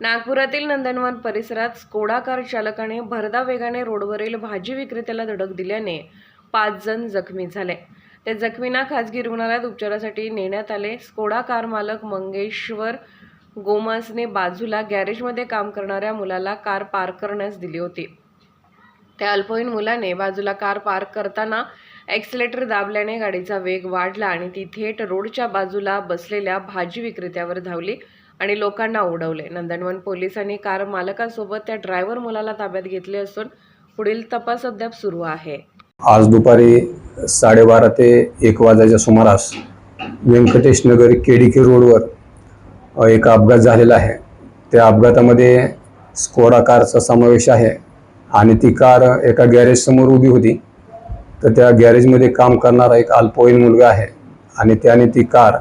नागपुरातील नंदनवन परिसरात Skoda car चालकाने भरदा वेगाने रोडवरील भाजी विक्रेत्याला धडक दिल्याने पाच जण जखमी झाले. ते जखमींना खाजगी रुग्णालयात उपचारासाठी नेण्यात आले. स्कोडा कार मालक मंगेश्वर गोमासने बाजूला गॅरेजमध्ये काम करणाऱ्या मुलाला कार पार्क करण्यास दिली होती. त्या अल्पवयीन मुलाने बाजूला कार पार्क करताना ॲक्सिलेटर दाबल्याने गाडीचा वेग वाढला आणि ती थेट रोडच्या बाजूला बसलेल्या भाजी विक्रेत्यावर धावली आणि लोकांना उडवले नंदनवन पोलिसांनी कार मालकासोबत त्या ड्रायव्हर मुलाला ताब्यात घेतले असून पुढील तपास अद्याप सुरू आहे. आज दुपारी साडेबारा ते एक वाजायच्या सुमारास व्यंकटेश नगर केडीके रोडवर एक अपघात झालेला आहे. त्या अपघातामध्ये स्कोडा कारचा समावेश आहे आणि ती कार एका गॅरेजसमोर उभी होती. तर त्या गॅरेजमध्ये काम करणारा एक अल्पवयीन मुलगा आहे. आणि त्याने ती कार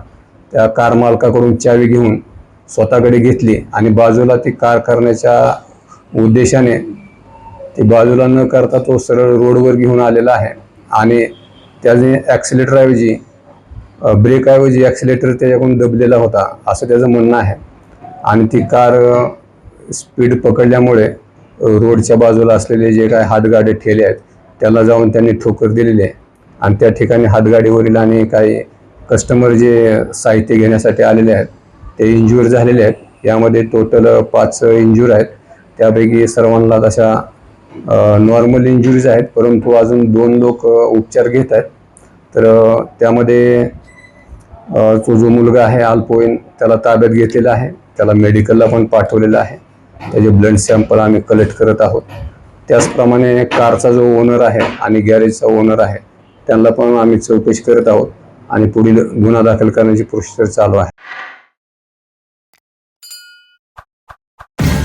त्या कार मालकाकडून चावी घेऊन स्वतःकडे घेतली आणि बाजूला ती कार करण्याच्या उद्देशाने ती बाजूला न करता तो सरळ रोडवर घेऊन आलेला आहे. आणि त्याने ॲक्सिलेटरऐवजी ब्रेकऐवजी ॲक्सिलेटर त्याच्याकडून दबलेला होता असं त्याचं म्हणणं आहे. आणि ती कार स्पीड पकडल्यामुळे रोडच्या बाजूला असलेले जे काय हातगाडे ठेले आहेत त्याला जाऊन त्यांनी ठोकर दिलेली आहे. आणि त्या ठिकाणी हातगाडीवरील आणि काही कस्टमर जे साहित्य घेण्यासाठी आलेले आहेत ते इंज्युअर झालेले आहेत. यामध्ये टोटल पाच इंज्युअर आहेत. त्यापैकी सर्वांना तशा नॉर्मल इंजुरीज आहेत. परंतु अजून दोन लोक उपचार घेत आहेत. तर त्यामध्ये तो जो मुलगा आहे अल्पवयीन त्याला ताब्यात घेतलेला आहे. त्याला मेडिकलला पण पाठवलेलं आहे. त्याचे ब्लड सॅम्पल आम्ही कलेक्ट करत आहोत. त्याचप्रमाणे कारचा जो ओनर आहे आणि गॅरेजचा ओनर आहे त्यांना पण आम्ही चौकशी करत आहोत आणि पुढील गुन्हा दाखल करण्याची प्रोसिजर चालू आहे.